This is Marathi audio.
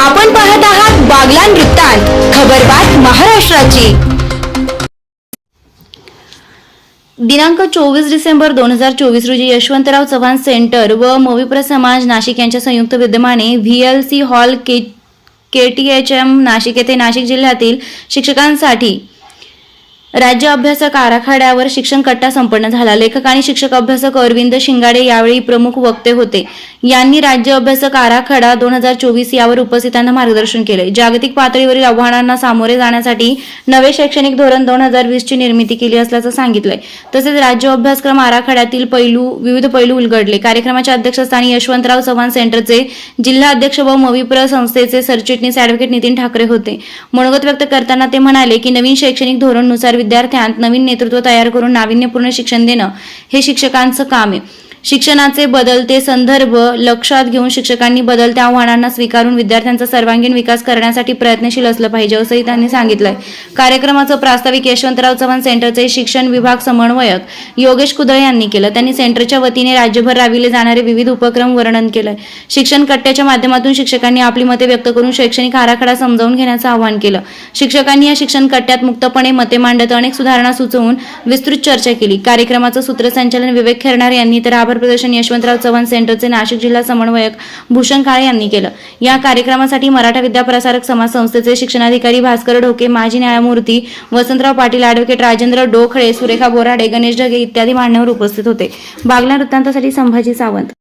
आपण पाहत आहात बागला वृत्तांत खबरबात महाराष्ट्राची. दिनांक चोवीस डिसेंबर दोन हजार चोवीस रोजी यशवंतराव चव्हाण सेंटर व मोविप्र समाज नाशिक यांच्या संयुक्त विद्यमाने V L C hall K K T H M Nashik येथे नाशिक जिल्ह्यातील शिक्षकांसाठी राज्य अभ्यासक आराखड्यावर शिक्षण कट्टा संपन्न झाला. लेखक आणि शिक्षक अभ्यासक अरविंद शिंगाडे यावेळी प्रमुख वक्ते होते. यांनी राज्य अभ्यासक आराखडा दोन हजार चोवीस यावर उपस्थितांना मार्गदर्शन केले. जागतिक पातळीवरील आव्हानांना सामोरे जाण्यासाठी नवे शैक्षणिक धोरण दोन हजार वीस ची निर्मिती केली असल्याचं सांगितलंय. तसेच राज्य अभ्यासक्रम आराखड्यातील पैलू विविध पैलू उलगडले. कार्यक्रमाच्या अध्यक्षस्थानी यशवंतराव चव्हाण सेंटरचे जिल्हा अध्यक्ष व मविप्र संस्थेचे सरचिटणीस अॅडव्होकेट नितीन ठाकरे होते. मनोगत व्यक्त करताना ते म्हणाले की नवीन शैक्षणिक धोरणनुसार विद्यार्थ्यांत नवीन नेतृत्व तयार करून नाविन्यपूर्ण शिक्षण देणं हे शिक्षकांचं काम आहे. शिक्षणाचे बदलते संदर्भ लक्षात घेऊन शिक्षकांनी बदलत्या आव्हानांना स्वीकारून विद्यार्थ्यांचा सर्वांगीण विकास करण्यासाठी प्रयत्नशील असलं पाहिजे असंही त्यांनी सांगितलंय. कार्यक्रमाचं प्रास्ताविक यशवंतराव चव्हाण सेंटरचे शिक्षण विभाग समन्वयक योगेश कुदळे यांनी केलं. त्यांनी सेंटरच्या वतीने राज्यभर राबविले जाणारे विविध उपक्रम वर्णन केलंय. शिक्षण कट्ट्याच्या माध्यमातून शिक्षकांनी आपली मते व्यक्त करून शैक्षणिक आराखडा समजावून घेण्याचं आवाहन केलं. शिक्षकांनी या शिक्षण कट्ट्यात मुक्तपणे मते मांडत अनेक सुधारणा सुचवून विस्तृत चर्चा केली. कार्यक्रमाचं सूत्रसंचालन विवेक खेरणार यांनी तर आभार प्रदर्शन यशवंतराव चव्हाण सेंटरचे नाशिक जिल्हा समन्वयक भूषण काळे यांनी केलं. या कार्यक्रमासाठी मराठा विद्याप्रसारक समाज संस्थेचे शिक्षणाधिकारी भास्कर ढोके माजी न्यायमूर्ती वसंतराव पाटील ॲडव्होकेट राजेंद्र डोखळे सुरेखा बोराडे गणेश ढगे इत्यादी मान्यवर उपस्थित होते. बागला वृत्तांतासाठी संभाजी सावंत.